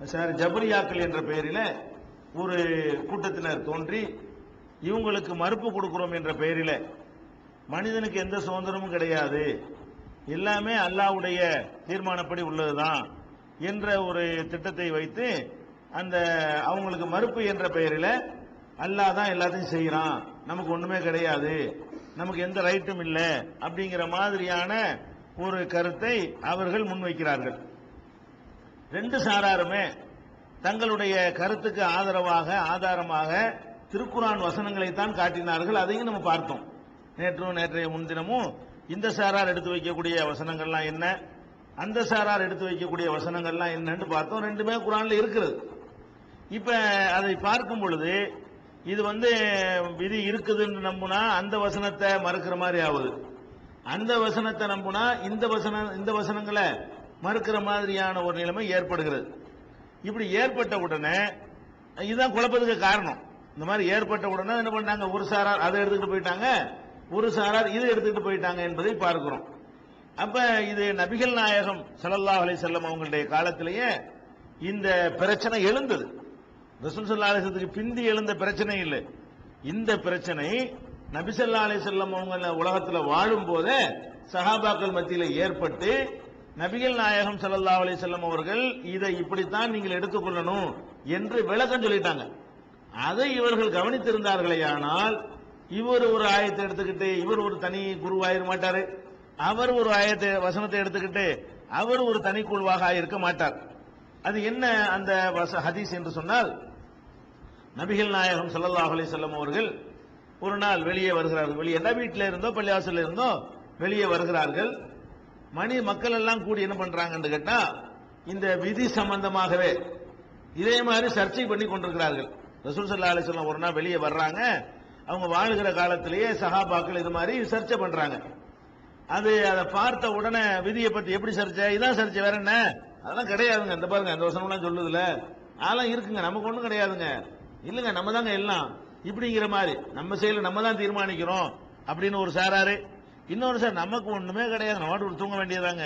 Sir ஜபரியாக்கள் என்ற பெயரில் ஒரு கூட்டத்தினர் தோன்றி இவங்களுக்கு மறுப்பு கொடுக்கிறோம் என்ற பெயரில் மனிதனுக்கு எந்த சுதந்திரமும் கிடையாது எல்லாமே அல்லாஹ்வுடைய தீர்மானப்படி உள்ளதுதான் என்ற ஒரு திட்டத்தை வைத்து அந்த அவங்களுக்கு மறுப்பு என்ற பெயரில் அல்லாஹ் தான் எல்லாத்தையும் செய்கிறான் நமக்கு ஒன்றுமே கிடையாது நமக்கு எந்த ரைட்டும் இல்லை அப்படிங்கிற மாதிரியான ஒரு கருத்தை அவர்கள் முன்வைக்கிறார்கள். ரெண்டு சாராருமே தங்களுடைய கருத்துக்கு ஆதரவாக ஆதாரமாக திருக்குரான் வசனங்களை தான் காட்டினார்கள். அதையும் நம்ம பார்த்தோம். நேற்றும் நேற்றைய முன்தினமும் இந்த சாரார் எடுத்து வைக்கக்கூடிய வசனங்கள்லாம் என்ன? அந்த சாரார் எடுத்து வைக்கக்கூடிய வசனங்கள்லாம் என்னன்னு பார்த்தோம். ரெண்டுமே குரான்ல இருக்கிறது. இப்ப அதை பார்க்கும் பொழுது இது வந்து விதி இருக்குதுன்னு நம்புனா அந்த வசனத்தை மறுக்கிற மாதிரி ஆகுது. அந்த வசனத்தை நம்புனா இந்த வசன இந்த வசனங்களை மறுக்கிற மாதிரியான ஒரு நிலைமை ஏற்படுகிறது. இப்படி ஏற்பட்ட உடனே இதுதான் குழப்பத்துக்கு காரணம். இந்த மாதிரி ஏற்பட்ட உடனே என்ன பண்ணாங்க ஒரு சாரார் அதை எடுத்துக்கிட்டு போயிட்டாங்க. ஒரு சாரார் இதை எடுத்துக்கிட்டு போயிட்டாங்க என்பதை பார்க்கிறோம். அப்ப இது நபிகள் நாயகம் ஸல்லல்லாஹு அலைஹி செல்லம் அவங்களுடைய காலத்திலேயே இந்த பிரச்சனை எழுந்தது. ரசூல் ஸல்லல்லாஹு அலைஹி பிந்தி எழுந்த பிரச்சனை இல்லை. இந்த பிரச்சனை நபி ஸல்லல்லாஹு செல்லம் அவங்க உலகத்தில் வாழும் போதே சஹாபாக்கள் மத்தியில் ஏற்பட்டு நபிகள் நாயகம் சல்லா அலி செல்லம் அவர்கள் இதை இப்படித்தான் நீங்கள் எடுத்துக்கொள்ளணும் என்று விளக்கம் சொல்லிட்டாங்க. அதை இவர்கள் கவனித்திருந்தார்களே ஆனால் இவர் ஒரு ஆயத்தை எடுத்துக்கிட்டு இவர் ஒரு தனி குருவாயிர மாட்டாரு. அவர் ஒரு ஆயத்தை வசனத்தை எடுத்துக்கிட்டு அவர் ஒரு தனி குழுவாக இருக்க மாட்டார். அது என்ன அந்த வச- ஹதீஸ் என்று சொன்னால் நபிகள் நாயகம் ஸல்லல்லாஹு அலி செல்லம் அவர்கள் ஒரு நாள் வெளியே வருகிறார்கள். வெளியே என்ன வீட்டில் இருந்தோ பள்ளிவாசல்ல இருந்தோ வெளியே வருகிறார்கள். மணி மக்கள் எல்லாம் கூடி என்ன பண்றாங்கன்னு கேட்டா இந்த விதி சம்பந்தமாகவே இதே மாதிரி சர்ச்சை பண்ணி கொண்டிருக்கிறார்கள். ரசூல் சல்லா அலைஹி வஸல்லம் ஒரு நாள் வெளியே வர்றாங்க. அவங்க வாழுகிற காலத்திலேயே சஹாபாக்கள் இது மாதிரி சர்ச்சை பண்றாங்க. அது அதை பார்த்த உடனே விதியை பத்தி எப்படி சர்ச்சை? இதான் சர்ச்சை வேற என்ன? அதெல்லாம் கிடையாதுங்க. இந்த பாருங்க அந்த வசனம்லாம் சொல்லுதுல. அதெல்லாம் இருக்குங்க. நமக்கு ஒண்ணும் கிடையாதுங்க. இல்லைங்க நம்ம தாங்க எல்லாம். இப்படிங்கிற மாதிரி நம்ம செயல நம்ம தான் தீர்மானிக்கிறோம் அப்படின்னு ஒரு சாராரு இன்னொரு சார் நமக்கு ஒண்ணுமே கிடையாது. நம்ம பாட்டுக்கு தூங்க வேண்டியதாங்க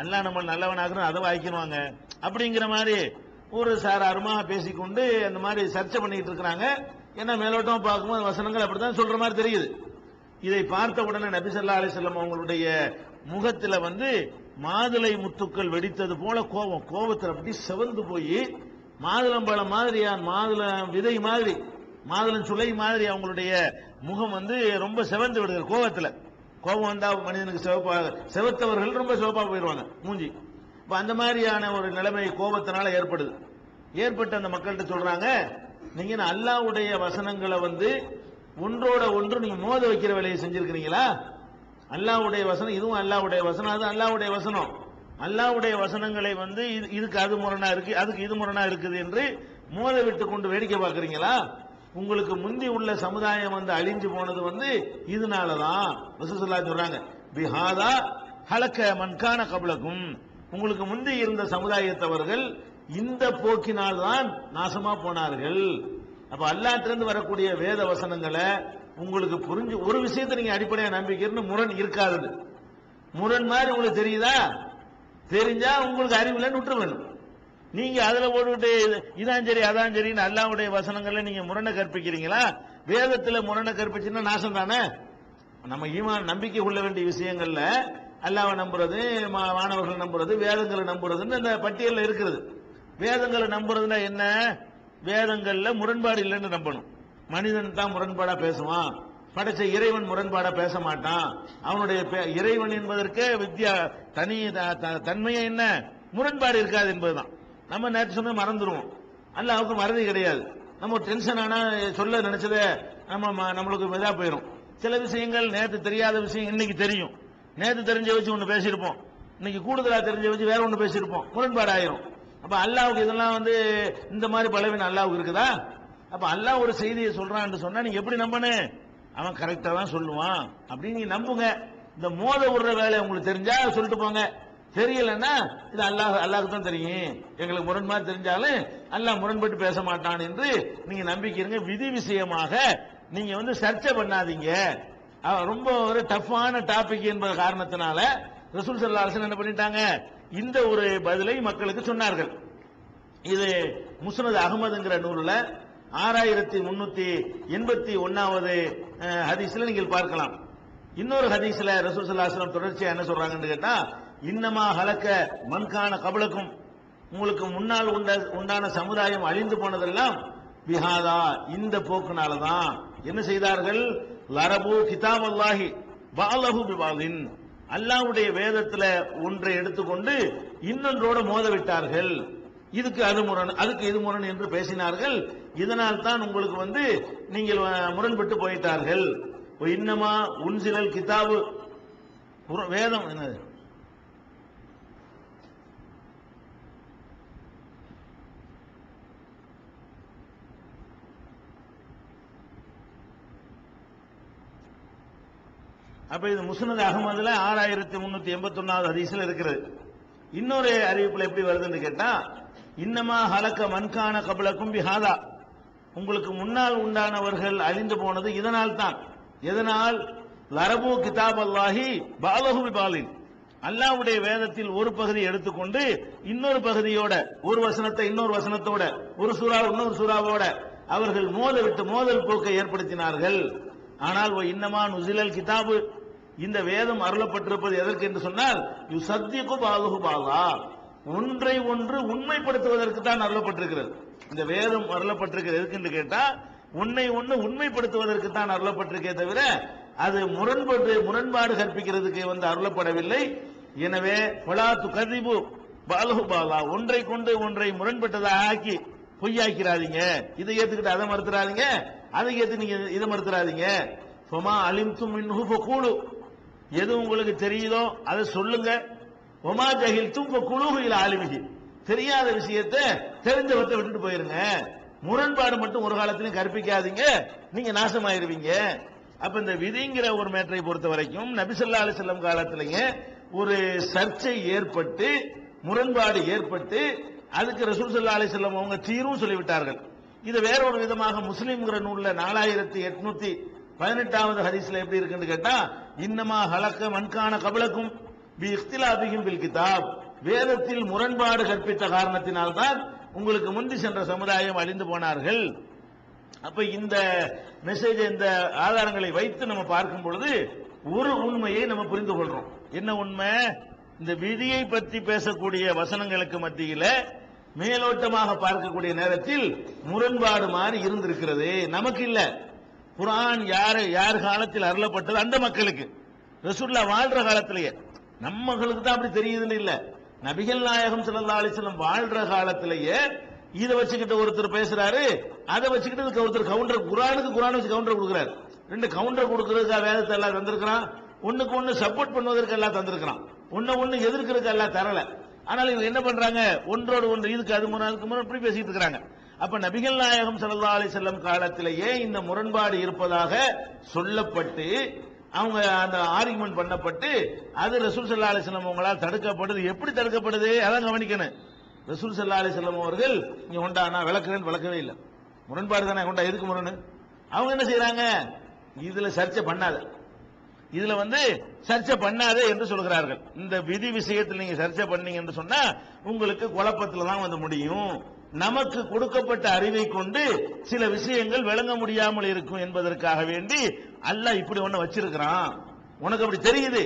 அல்லா நம்ம நல்லவனாகிறோம் அதை வாய்க்கணுவாங்க. அப்படிங்கிற மாதிரி ஒரு சார் சாராருமா பேசிக்கொண்டு அந்த மாதிரி சர்ச்சை பண்ணிட்டு இருக்கிறாங்க. ஏன்னா மேலோட்டம் பார்க்கும்போது வசனங்கள் அப்படித்தான் சொல்ற மாதிரி தெரியுது. இதை பார்த்த உடனே நபி அலிசல்லம் அவங்களுடைய முகத்தில் வந்து மாதுளை முத்துக்கள் வெடித்தது போல கோபம். கோபத்தில் அப்படி செவந்து போய் மாதுளம்பழம் மாதிரியான் மாதுளம் விதை மாதிரி மாதுளம் சுளை மாதிரி அவங்களுடைய முகம் வந்து ரொம்ப செவந்து விடுகிறது கோபத்தில். கோபம் வந்தா மனிதனுக்கு சிவப்பாக சிவத்தவர்கள் ரொம்ப சிவப்பாக போயிடுவாங்க மூஞ்சி. இப்ப அந்த மாதிரியான ஒரு நிலைமை கோபத்தினால ஏற்படுது. ஏற்பட்டு அந்த மக்கள்கிட்ட சொல்றாங்க நீங்க அல்லாவுடைய அல்லாஹ்வுடைய வசனங்களை வந்து ஒன்றோட ஒன்று நீங்க மோத வைக்கிற வேலையை செஞ்சிருக்கிறீங்களா? அல்லாஹ்வுடைய வசனம் இதுவும் அல்லாவுடைய வசனம் அது அல்லாவுடைய வசனம். அல்லாஹ்வுடைய வசனங்களை வந்து இது- இதுக்கு அது முரணா இருக்கு அதுக்கு இது முரணா இருக்குது என்று மோத விட்டு கொண்டு வேடிக்கை பார்க்குறீங்களா? உங்களுக்கு முந்தி உள்ள சமுதாயம் வந்து அழிஞ்சு போனது வந்து இதனாலதான் ரசூலுல்லாஹி சொல்றாங்க. பிஹாதா ஹலக்க மன்கான கபலக்கும் உங்களுக்கு முந்தி இருந்த சமுதாயத்தவர்கள் இந்த போக்கினால் தான் நாசமா போனார்கள். அப்ப அல்லாட்டிலிருந்து வரக்கூடிய வேத வசனங்களை உங்களுக்கு புரிஞ்சு ஒரு விஷயத்தை நீங்க அடிப்படையா நம்பிக்கைன்னு முரண் இருக்காது முரண் மாதிரி உங்களுக்கு தெரியுதா? தெரிஞ்சா உங்களுக்கு அறிவில்லைன்னு விட்டுருவேன் வேணும் நீங்க அதுல போட்டுக்கிட்டு இது- இதான் சரி அதான் சரின்னு அல்லாவுடைய வசனங்கள்ல நீங்க முரணை கற்பிக்கிறீங்களா? வேதத்துல முரணை கற்பிச்சுன்னா நாசம் தானே? நம்ம ஈமான் நம்பிக்கை கொள்ள வேண்டிய விஷயங்கள்ல அல்லாவை நம்புறது மா- மாணவர்கள் நம்புறது வேதங்களை நம்புறதுன்னு அந்த பட்டியலில் இருக்கிறது வேதங்களை நம்புறதுன்னா என்ன? வேதங்கள்ல முரண்பாடு இல்லைன்னு நம்பணும். மனிதன் தான் முரண்பாடா பேசுவான். படைச்ச இறைவன் முரண்பாடா பேச மாட்டான். அவனுடைய பே- இறைவன் என்பதற்கே வித்யா தனி த- த- தன்மையே என்ன? முரண்பாடு இருக்காது என்பதுதான். நம்ம நேற்று சொன்ன மறந்துடுவோம் அல்லாவுக்கு மறதி கிடையாது. நம்ம டென்ஷன் ஆனால் சொல்ல நினைச்சத நம்ம நம்மளுக்கு இதாக போயிடும் சில விஷயங்கள் நேற்று தெரியாத விஷயம் இன்னைக்கு தெரியும். நேற்று தெரிஞ்ச வச்சு ஒன்று பேசியிருப்போம். இன்னைக்கு கூடுதலாக தெரிஞ்ச வச்சு வேற ஒன்று பேசியிருப்போம். முரண்பாடு ஆயிரும் அப்போ அல்லாவுக்கு இதெல்லாம் வந்து இந்த மாதிரி பலவீனம் அல்லாவுக்கு இருக்குதா? அப்போ அல்லாஹ் ஒரு செய்தியை சொல்கிறான்னு சொன்னால் நீங்கள் எப்படி நம்பணும் அவன் கரெக்டாக தான் சொல்லுவான். அப்படின்னு நீங்கள் நம்புங்க. இந்த மோத விடுற வேலை உங்களுக்கு தெரிஞ்சா சொல்லிட்டு போங்க. தெரியலன்னா இது அல்லாஹ் அல்லாஹுக்கு தான் தெரியும். எங்களுக்கு முரண்பாடு தெரிஞ்சாலும் அல்லாஹ் முரண்பட்டு பேச மாட்டான் என்று நீங்க நம்பிக்கை இருங்க விதி விஷயமாக நீங்க வந்து சர்ச்சை பண்ணாதீங்க. ரொம்ப ஒரு டஃப்பான டாபிக் என்பது காரணத்தினால ரசூல் சல்லா அரசன் என்ன பண்ணிட்டாங்க? இந்த ஒரு பதிலை மக்களுக்கு சொன்னார்கள். இது முஸ்னது அகமதுங்கிற நூலில் ஆறாயிரத்தி முன்னூத்தி எண்பத்தி ஒன்னாவது ஹதீஸ்ல நீங்கள் பார்க்கலாம். இன்னொரு ஹதீஸ்ல ரசூல் ஸல்லல்லாஹு தொடர்ச்சியா என்ன சொல்றாங்கன்னு கேட்டா இன்னமா ஹலக்க மன்கான கபலக்கும் உங்களுக்கு முன்னால் உண்ட உண்டான சமுதாயம் அழிந்து போனதெல்லாம் பிஹாதா இந்த போக்குனால தான் என்ன செய்தார்கள்? லரபு கிதாப் அல்லாஹி பாலஹு பிபாலின் அல்லாஹ்வுடைய வேதத்துல ஒன்றை எடுத்துக்கொண்டு இன்னொன்றோட மோத விட்டார்கள் இதுக்கு அது முரண் அதுக்கு இது முரண் என்று பேசினார்கள். இதனால் தான் உங்களுக்கு வந்து நீங்கள் முரண்பட்டு போயிட்டார்கள். இன்னமா உன்சிலல் கிதாபு வேதம் என்னது? அப்ப இது முஸ்னது அகமதுல ஆறாயிரத்தி முன்னூத்தி எண்பத்தி ஒன்னாவது ஹதீஸ்ல இருக்கிறது. இன்னொரு அறிவிப்புல எப்படி வருதுன்னு கேட்டா இன்னமா ஹலக்க மன்கான கபல கும்பி ஹாதா. உங்களுக்கு முன்னால் உண்டானவர்கள் அழிந்து போனது இதனால் தான். எதனால்? லரபு கிதாப் அல்லாஹி பாலஹு பாலின் அல்லாஹ்வுடைய வேதத்தில் ஒரு பகுதி எடுத்துக்கொண்டு இன்னொரு பகுதியோட ஒரு வசனத்தை இன்னொரு வசனத்தோட ஒரு சூறா இன்னொரு சூறாவோட அவர்கள் மோதல் விட்டு மோதல் போக்கை ஏற்படுத்தினார்கள். ஆனால் இன்னமா நுசிலல் கிதாபு? இந்த வேதம் அருளப்பட்டிருப்பது எதற்கு என்று சொன்னால் யு சத்தியக்கு பாலுகு பாலா ஒன்றை ஒன்று உண்மைப்படுத்துவதற்கு தான் அருளப்பட்டிருக்கிறது. இந்த வேதம் அருளப்பட்டிருக்கிறது எதுக்கு என்று கேட்டா உன்னை ஒன்று உண்மைப்படுத்துவதற்கு தான் அருளப்பட்டிருக்கே தவிர அது முரண்பாடு முரண்பாடு கற்பிக்கிறதுக்கு வந்து அருளப்படவில்லை. எனவே பலாத்து கதிபு பாலு பாலா ஒன்றை கொண்டு ஒன்றை முரண்பட்டதாக ஆக்கி பொய்யாக்கிறாதீங்க. இதை ஏத்துக்கிட்டு அதை மறுத்துறாதீங்க. அதை ஏத்து நீங்க இதை மறுத்துறாதீங்க. சொமா அலிம்தும் மின்ஹு கூடு எது உங்களுக்கு தெரியுதோ அதை சொல்லுங்க. ஒமா ஜஹில் தும்ப குழுகையில் ஆளுமிகி தெரியாத விஷயத்தை தெரிஞ்சவத்தை விட்டுட்டு போயிருங்க. முரண்பாடு மட்டும் ஒரு காலத்திலும் கற்பிக்காதீங்க. நீங்க நாசமாயிருவீங்க. அப்ப இந்த விதிங்கிற ஒரு மேட்டரை பொறுத்த வரைக்கும் நபிசல்லா அலிசல்லம் காலத்திலேயே ஒரு சர்ச்சை ஏற்பட்டு முரண்பாடு ஏற்பட்டு அதுக்கு ரசூல் சல்லா அலிசல்லம் அவங்க தீர்வும் சொல்லிவிட்டார்கள். இது வேற ஒரு விதமாக முஸ்லீம்ங்கிற நூலில் நாலாயிரத்தி எட்நூத்தி பதினெட்டாவது ஹதீஸ்ல எப்படி இருக்குன்னு கேட்டா இன்னமா ஹலக்க மண்கான கபலக்கும் பி இஃப்திலாபிகும் பில் கிதாப். வேதத்தில் முரண்பாடு கற்பித்த காரணத்தினால்தான் உங்களுக்கு முந்தி சென்ற சமுதாயம் அழிந்து போனார்கள். அப்ப இந்த மெசேஜ் இந்த ஆதாரங்களை வைத்து நம்ம பார்க்கும் பொழுது ஒரு உண்மையை நம்ம புரிந்து கொள்றோம். என்ன உண்மை? இந்த விதியை பற்றி பேசக்கூடிய வசனங்களுக்கு மத்தியில மேலோட்டமாக பார்க்கக்கூடிய நேரத்தில் முரண்பாடு மாதிரி இருந்திருக்கிறது. நமக்கு இல்லை. குரான் யாரு யார் காலத்தில் அருளப்பட்டது? அந்த மக்களுக்கு. ரசூல்லா வாழ்ற காலத்திலேயே. நம்மகளுக்கு தான் அப்படி தெரியுதுன்னு இல்ல. நபிகள் நாயகம் ஸல்லல்லாஹு அலைஹி வாழ்ற காலத்திலேயே இதை வச்சுக்கிட்டு ஒருத்தர் பேசுறாரு அதை வச்சுக்கிட்டு ஒருத்தர் கவுண்டர் குரானுக்கு குரான் வச்சு கவுண்டர் கொடுக்குறாரு. ரெண்டு கவுண்டர் கொடுக்கறதுக்கு வேதத்தை எல்லாம் தந்திருக்கிறான். ஒண்ணுக்கு ஒண்ணு சப்போர்ட் பண்ணுவதற்கு எல்லாம் தந்திருக்கிறான். ஒன்னு ஒண்ணு எதிர்க்கிறதுக்கு எல்லாம் தரல. ஆனால் இவங்க என்ன பண்றாங்க? ஒன்றோடு ஒன்று இதுக்கு அது முன்னாள் முன்னாள் இப்படி பேசிட்டு இருக்கிறாங்க. அப்ப நபிகள் நாயகம் சல்லா அலி செல்லம் காலத்திலேயே இந்த முரண்பாடு இருப்பதாக சொல்லப்பட்டு அவங்க அந்த ஆர்குமெண்ட் பண்ணப்பட்டு அது ரசூல் சல்லா அலி செல்லம் அவங்களால் தடுக்கப்படுது. எப்படி தடுக்கப்படுது? அதான் கவனிக்கணும். ரசூல் சல்லா அலி செல்லம் அவர்கள் இங்க உண்டா நான் விளக்குறேன்னு விளக்கவே இல்லை. முரண்பாடு தானே உண்டா எதுக்கு முரணு? அவங்க என்ன செய்யறாங்க இதுல சர்ச்சை பண்ணாத. இதுல வந்து சர்ச்சை பண்ணாதே என்று சொல்கிறார்கள். இந்த விதி விஷயத்தில் நீங்க சர்ச்சை பண்ணீங்க என்று சொன்னா உங்களுக்கு குழப்பத்துல தான் வந்து முடியும். நமக்கு கொடுக்கப்பட்ட அறிவை கொண்டு சில விஷயங்கள் விளங்க முடியாமல் இருக்கும் என்பதற்காக வேண்டி அல்லாஹ் இப்படி ஒண்ணு வச்சிருக்கிறான். உனக்கு அப்படி தெரியுது.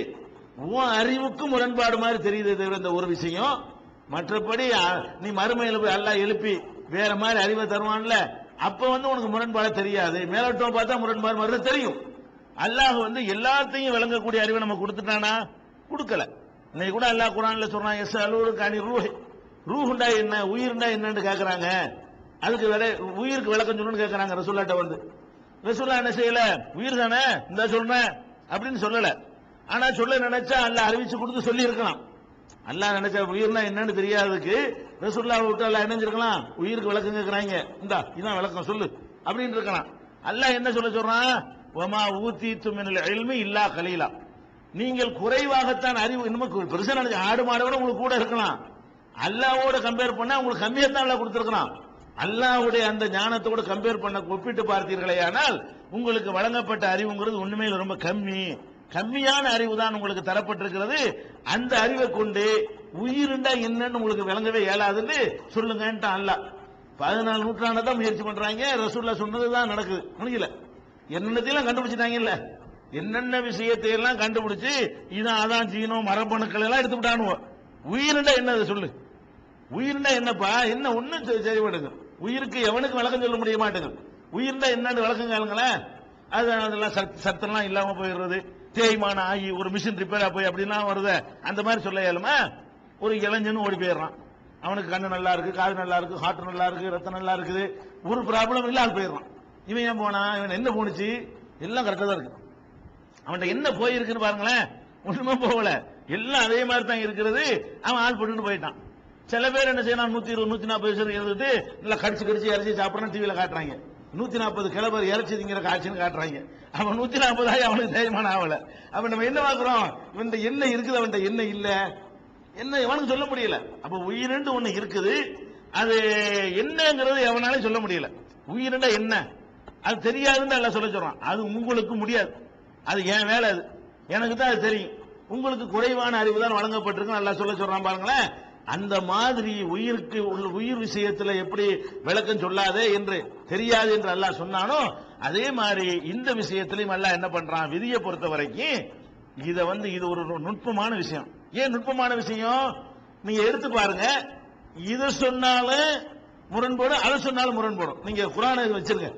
உன் அறிவுக்கும் முரண்பாடு மாதிரி தெரியுது தவிர இந்த ஒரு விஷயம். மற்றபடி நீ மறுமையில போய் அல்லாஹ் எழுப்பி வேற மாதிரி அறிவை தருவான்ல அப்ப வந்து உனக்கு முரண்பாடு தெரியாது. மேலோட்டம் பார்த்தா முரண்பாடு மாதிரி தெரியும். அல்லாஹ் வந்து எல்லாத்தையும் விளங்கக்கூடிய அறிவை நம்ம கொடுத்துட்டானா? கொடுக்கல. இன்னைக்கு கூட அல்லாஹ் குரான்ல சொல்றான் எஸ் அலுவலுக்கு அணி ரூஹை ரூஹுண்டா என்ன உயிர்ண்டா என்னன்னு கேட்குறாங்க அதுக்கு வேற உயிருக்கு விளக்கம் சொல்லணும்னு கேட்குறாங்க ரசூல்லாட்ட வந்து. ரசூல்லா என்ன செய்யல? உயிர் தானே? இந்த சொல்றேன் அப்படின்னு சொல்லல. ஆனா சொல்ல நினைச்சா அல்ல அறிவிச்சு கொடுத்து சொல்லி இருக்கலாம் அல்லாஹ் நினைச்சா உயிர்னா என்னன்னு தெரியாததுக்கு ரசூல்லா விட்டு அல்ல இணைஞ்சிருக்கலாம் உயிருக்கு விளக்கம் கேக்குறாங்க. இந்தா இதான் விளக்கம் சொல்லு. அப்படின்னு இருக்கலாம். அல்ல என்ன சொல்ல சொல்றான் ஒமா ஊத்தி மினல் இல்மி இல்லா கலீலா. நீங்கள் குறைவாகத்தான் அறிவு இன்னும் பெருசா நினைச்சு ஆடு மாடை விட உங்களுக்கு கூட இருக்கலாம். அல்லாவோட கம்பேர் பண்ணா உங்களுக்கு கம்மியா தான் அல்லாஹ் கொடுத்திருக்கிறான். அல்லாஹ்வுடைய அந்த ஞானத்தோட கம்பேர் பண்ண ஒப்பிட்டு பார்த்தீர்களே ஆனால் உங்களுக்கு வழங்கப்பட்ட அறிவுங்கிறது உண்மையில் ரொம்ப கம்மி. கம்மியான அறிவு தான் உங்களுக்கு தரப்பட்டிருக்கிறது. அந்த அறிவை கொண்டு உயிருண்டா என்னன்னு உங்களுக்கு விளங்கவே இயலாதுன்னு சொல்லுங்கன்ட்டு அல்ல பதினாலு நூற்றாண்டு தான் முயற்சி பண்றாங்க. ரசூல்லா சொன்னதுதான் நடக்குது. முடியல. என்னென்னத்தையும் கண்டுபிடிச்சிட்டாங்கல்ல? என்னென்ன விஷயத்தையெல்லாம் கண்டுபிடிச்சு இதான் அதான் ஜீனோ மரபணுக்கள் எல்லாம் எடுத்து விட்டானுவோ உயிர்னா என்னது சொல்லு? உயிர்னா என்னப்பா? என்ன ஒண்ணும் செய்ய சரிபடுங்க உயிருக்கு எவனுக்கு விளக்கம் சொல்ல முடிய மாட்டேங்குது? உயிர்னா என்னன்னு விளக்கம் கேளுங்களேன் அது அதெல்லாம் சத் சத்தம்லாம் இல்லாமல் போயிடுறது. தேய்மானம் ஆகி ஒரு மிஷின் ரிப்பேராக போய் அப்படிலாம் வருது? அந்த மாதிரி சொல்ல இயலுமா? ஒரு இளைஞனும் ஓடி போயிடுறான். அவனுக்கு கண்ணு நல்லா இருக்கு காது நல்லா இருக்கு ஹார்ட் நல்லா இருக்கு ரத்தம் நல்லா இருக்குது. ஒரு ப்ராப்ளம் இல்லாமல் போயிடுறான். இவன் ஏன் போனான்? இவன் என்ன போணுச்சு? எல்லாம் கரெக்டாக தான் இருக்கு. அவன்கிட்ட என்ன போயிருக்குன்னு பாருங்களேன். ஒண்ணுமே போகல. எல்லாம் அதே மாதிரி தான் இருக்கிறது. அவன் ஆள் போட்டுட்டு போயிட்டான். சில பேர் என்ன செய்யலாம் நூத்தி இருபது நூத்தி நாற்பது வருஷம் இருந்துட்டு நல்லா கடிச்சு கடிச்சு இறச்சி சாப்பிடணும் டிவியில காட்டுறாங்க. நூத்தி நாற்பது கிளவர் இறைச்சி காட்சின்னு காட்டுறாங்க. அவன் நூத்தி நாற்பதாயி அவனுக்கு தைரியமான ஆகல அப்ப நம்ம என்ன பாக்குறோம் இவன் என்ன இருக்குது அவன் என்ன இல்ல? என்ன எவனுக்கு சொல்ல முடியல. அப்ப உயிரின்று ஒண்ணு இருக்குது. அது என்னங்கிறது எவனாலும் சொல்ல முடியல. உயிரிண்டா என்ன? அது தெரியாதுன்னு எல்லாம் சொல்ல சொல்றான். அது உங்களுக்கு முடியாது. அது என் வேலை அது. எனக்கு தான் அது தெரியும். உங்களுக்கு குறைவான அறிவு தான் வழங்கப்பட்டிருக்கு நல்லா சொல்ல சொல்றான் பாருங்களேன். அந்த மாதிரி உயிருக்கு உள்ள உயிர் விஷயத்துல எப்படி விளக்கம் சொல்லாதே என்று தெரியாது என்று அல்லாஹ் சொன்னானோ அதே மாதிரி இந்த விஷயத்திலையும் அல்லாஹ் என்ன பண்றான்? விதியை பொறுத்த வரைக்கும் இதை வந்து இது ஒரு நுட்பமான விஷயம். ஏன் நுட்பமான விஷயம்? நீங்க எடுத்து பாருங்க. இது சொன்னாலும் முரண்படும் அதை சொன்னாலும் முரண்படும். நீங்க குரானை வச்சிருங்க.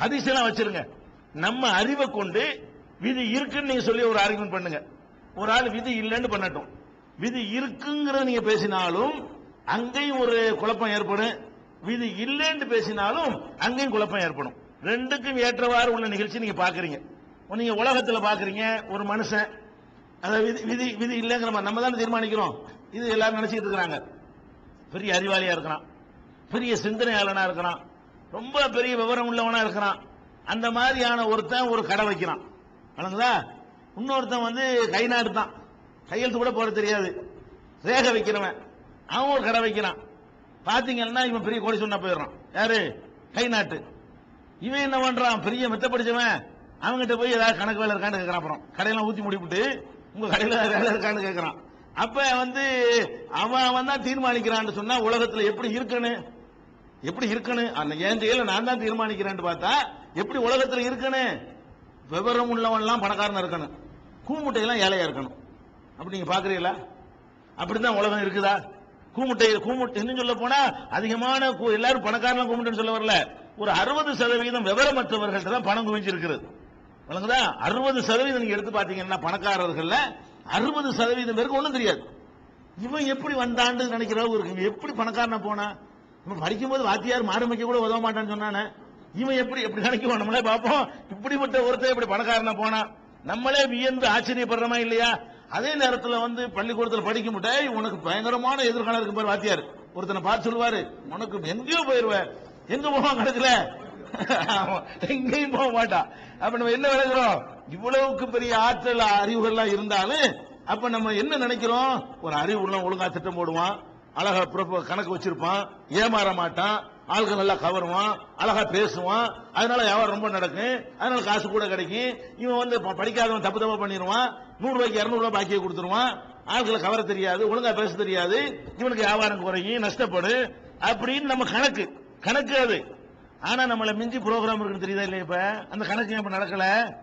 ஹதீஸ் எல்லாம் வச்சிருங்க. நம்ம அறிவை கொண்டு விதி இருக்குன்னு நீங்க சொல்லி ஒரு ஆர்குமெண்ட் பண்ணுங்க. ஒரு ஆள் விதி இல்லைன்னு பண்ணட்டும். விதி இருக்குங்கிற நீங்க பேசினாலும் அங்கேயும் ஒரு குழப்பம் ஏற்படும். விதி இல்லைன்னு பேசினாலும் அங்கேயும் குழப்பம் ஏற்படும். ரெண்டுக்கும் ஏற்றவாறு உள்ள நிகழ்ச்சி நீங்க பாக்குறீங்க. நீங்க உலகத்துல பாக்குறீங்க ஒரு மனுஷன் அதாவது விதி விதி விதி இல்லைங்கிற மாதிரி நம்ம தானே தீர்மானிக்கிறோம். இது எல்லாரும் நினைச்சிட்டு இருக்கிறாங்க. பெரிய அறிவாளியா இருக்கிறான். பெரிய சிந்தனையாளனா இருக்கிறான். ரொம்ப பெரிய விவரம் உள்ளவனா இருக்கிறான். அந்த மாதிரியான ஒருத்தன் ஒரு கடை வைக்கிறான். வணங்குதா இன்னொருத்தன் வந்து கை நாடு தான் கையெழுத்து கூட போட தெரியாது. ரேகை வைக்கிறவன். அவன் ஒரு கடை வைக்கிறான். பாத்தீங்கன்னா இவன் பெரிய கோடி சொன்னா போயிடுறான். யாரு? கை நாட்டு. இவன் என்ன பண்றான்? பெரிய மெத்த படிச்சவன். அவன்கிட்ட போய் ஏதாவது கணக்கு வேலை இருக்கான்னு கேட்கறான் அப்புறம். கடையெல்லாம் ஊத்தி முடிவிட்டு உங்க கடையில வேலை இருக்கான்னு கேட்கறான் அப்ப வந்து அவன் அவன் தான் தீர்மானிக்கிறான்னு சொன்னா உலகத்துல எப்படி இருக்கணும் எப்படி இருக்கணும் அந்த என் கையில நான் தான் தீர்மானிக்கிறேன்னு பார்த்தா எப்படி உலகத்துல இருக்கணும் விவரம் உள்ளவன்லாம் பணக்காரன் இருக்கணும். கூமுட்டையெல்லாம் ஏழையா இருக்கணும். அப்படி நீங்க பாக்குறீங்களா? அப்படிதான் உலகம் இருக்குதா? கூமுட்டை கூமுட்டைன்னு சொல்ல போனா அதிகமான எல்லாரும் பணக்காரன் கூமுட்டைன்னு சொல்ல வரல. ஒரு அறுபது சதவீதம் விவரமற்றவர்கள்ட்ட தான் பணம் குவிஞ்சிருக்கிறது. வழங்குதா? அறுபது சதவீதம் நீங்க எடுத்து பாத்தீங்கன்னா பணக்காரர்கள்ல அறுபது சதவீதம் பேருக்கு ஒண்ணும் தெரியாது. இவன் எப்படி வந்தான்னு நினைக்கிற அளவு இருக்கு. எப்படி பணக்காரனா போனா? இவன் படிக்கும்போது வாத்தியார் மாறுமைக்க கூட உதவ மாட்டான்னு சொன்னானே. இவன் எப்படி எப்படி நினைக்குவோம் நம்மளே பார்ப்போம். இப்படிப்பட்ட ஒருத்தர் இப்படி பணக்காரனா போனா நம்மளே வியந்து ஆச்சரியப்படுறோமா இல்லையா? அதே நேரத்தில் வந்து பள்ளிக்கூடத்தில் படிக்க முட்டை உனக்கு பயங்கரமான எதிர்காலம் இருக்கும் பாரு வாத்தியார். ஒருத்தனை பார்த்து சொல்லுவாரு உனக்கு எங்கேயோ போயிருவேன். எங்க போவான் கணக்குல எங்கேயும் போக மாட்டான். அப்ப நம்ம என்ன விளக்குறோம் இவ்வளவுக்கு பெரிய ஆற்றல் அறிவுகள்லாம் இருந்தாலும் அப்ப நம்ம என்ன நினைக்கிறோம்? ஒரு அறிவு உள்ள ஒழுங்கா திட்டம் போடுவான் அழகா கணக்கு வச்சிருப்பான் ஏமாற மாட்டான் ஆள்கள் நல்லா கவருவான் அழகா பேசுவான். அதனால வியாபாரம் ரொம்ப நடக்கும். அதனால காசு கூட கிடைக்கும். இவன் வந்து ப- படிக்காதவன் தப்பு தப்பா பண்ணிடுவான் நூறு ரூபாய்க்கு இருநூறு ரூபாய் பாக்கியை கொடுத்துருவான். ஆட்களை கவர தெரியாது ஒழுங்கா பேச தெரியாது. இவனுக்கு வியாபாரம் குறையும் நஷ்டப்படும். அப்படின்னு நம்ம கணக்கு. கணக்கு அது. ஆனா நம்மள மிஞ்சி ப்ரோக்ராம் இருக்குன்னு தெரியுதா இல்லையா இப்ப? அந்த கணக்கு இப்ப நடக்கல?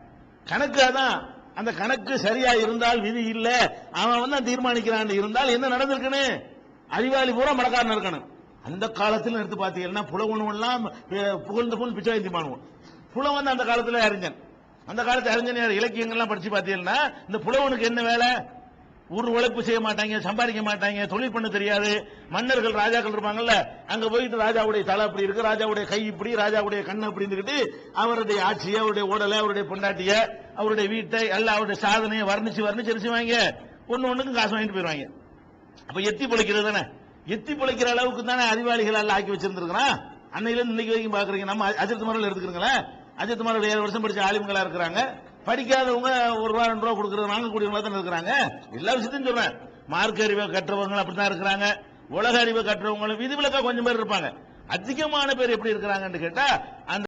கணக்கு அதான். அந்த கணக்கு சரியா இருந்தால் விதி இல்ல. அவன் வந்து தீர்மானிக்கிறான் இருந்தால் என்ன நடந்திருக்குன்னு? அறிவாளி பூரா மடக்காரன் இருக்கணும். அந்த காலத்தில் எடுத்து பார்த்தீங்கன்னா புலவனும் எல்லாம் புகழ்ந்து புகழ் பிச்சை வைத்து பண்ணுவோம் புலம் வந்து அந்த காலத்தில் அறிஞன். அந்த காலத்து அறிஞர் இலக்கியங்கள்லாம் படிச்சு பார்த்தீங்கன்னா இந்த புலவனுக்கு என்ன வேலை? ஒரு உழைப்பு செய்ய மாட்டாங்க சம்பாதிக்க மாட்டாங்க தொழில் பண்ண தெரியாது. மன்னர்கள் ராஜாக்கள் இருப்பாங்கல்ல அங்க போயிட்டு ராஜாவுடைய தலை அப்படி இருக்கு ராஜாவுடைய கை இப்படி ராஜாவுடைய கண்ணு அப்படி இருந்துகிட்டு அவருடைய ஆட்சியை அவருடைய உடலை அவருடைய பொண்டாட்டிய அவருடைய வீட்டை எல்லாம் அவருடைய சாதனையை வர்ணிச்சு வர்ணிச்சு என்ன ஒன்னு ஒண்ணுக்கும் காசு வாங்கிட்டு போயிருவாங்க. அப்ப எத்தி பிழைக்கிறது தானே? எத்தி பிழைக்கிற அளவுக்கு தானே அறிவாளிகள் எல்லாம் ஆக்கி வச்சிருந்திருக்கிறான் அன்னையில இன்னைக்கு வரைக்கும் பாக்குறீங்க நம்ம அஜித் மரல் எடுத்துக்கிறீங்களேன் அஜித் மரல் ஏழு வருஷம் படிச்ச ஆலிம்களா இருக்கிறாங்க. படிக்காதவங்க ஒரு ரூபா ரெண்டு ரூபா கொடுக்கறது வாங்கக்கூடியவங்க தான் இருக்கிறாங்க. எல்லா விஷயத்தையும் சொல்றேன். மார்க்க அறிவை கற்றவங்க அப்படித்தான் இருக்கிறாங்க. உலக அறிவை கற்றவங்களும் விதிவிலக்கா கொஞ்சம் பேர் இருப்பாங்க. அதிகமான பேர் எப்படி இருக்கிறாங்கன்னு கேட்டா அந்த